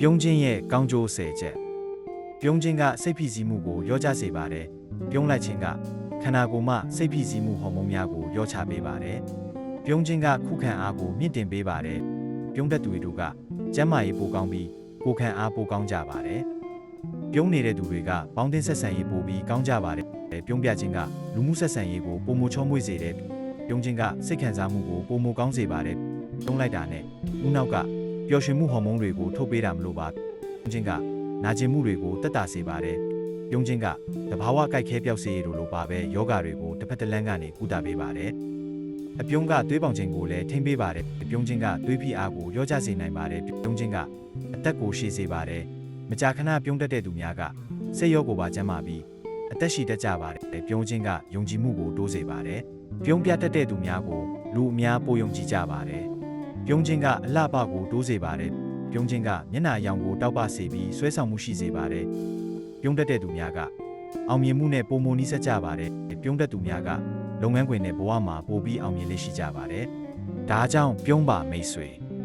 ပြုံးခြင်းရဲ့ကောင်းကျိုး၁၀ချက်ပြုံးခြင်းကစိတ်ဖိစီးမှုကိုရောကြစေပါတယ်ပြုံးလိုက်ခြင်းကခန္ဓာကိုယ်မှစိတ်ဖိစီးမှုဟော်မုန်းများကိုရောချပေးပါတယ်ပြုံးခြင်းကခုခံအားကိုမြင့်တင်ပေးပါတယ်ပြုံးတတ်သူတို့ကကျန်းမာရေးပိုကောင်းပြီးကိုယ်ခံအားပိုကောင်းကြပါတယ်ပြုံးနေတဲ့သူတွေကပေါင်းတင်ဆက်ဆံရေးပိုပြီးကောင်းကြပါတယ်ပြုံးပြခြင်းကလူမှုဆက်ဆံရေးကိုပုံမချောမွေ့စေတယ်ပြုံးခြင်းကစိတ်ခံစားမှုကိုပုံမကောင်းစေပါတယ်ပြုံးလိုက်တာနဲ့ဦးနောက်က ပျော်ရွှင်မှုဟော်မုန်းတွေကိုထုတ်ပေးတာမလို့ပါပြုံးခြင်းကနာကျင်မှုတွေကိုတက်တာစေပါတယ်။ပြုံးခြင်းကတဘာဝကြိုက်ခဲပြောက်စေရလိုပါပဲယောဂတွေကိုတစ်ဖက်တစ်လမ်းကနေကုသပေးပါတယ်။အပြုံးကသွေးပေါင်ခြင်းကိုလည်းထိမ့်ပေးပါတယ်။ပြုံးခြင်းကသွေးဖိအားကိုရောကြစေနိုင်ပါတယ်။ပြုံးခြင်းကအသက်ကိုရှည်စေပါတယ်။မကြာခဏပြုံးတတ်တဲ့သူများကစိတ်ရောကိုယ်ပါကျန်းမာပြီးအသက်ရှည်တတ်ကြပါတယ်။ပြုံးခြင်းကယုံကြည်မှုကိုတိုးစေပါတယ်။ပြုံးပြတတ်တဲ့သူများကိုလူအများပိုယုံကြည်ကြပါတယ်။ ပြုံးခြင်းကအလှပကိုတိုးစေပါတယ်။ပြုံးခြင်းကမျက်နှာအရောင်ကိုတောက်ပစေပြီးဆွဲဆောင်မှုရှိစေပါတယ်။ပြုံးတတ်တဲ့သူများကအောင်မြင်မှုနဲ့ပုံမနီးစပ်ကြပါတယ်။ပြုံးတတ်သူများကလုပ်ငန်းခွင်နဲ့ဘဝမှာပိုပြီးအောင်မြင်လေးရှိကြပါတယ်။ဒါကြောင့်ပြုံးပါမိတ်ဆွေ။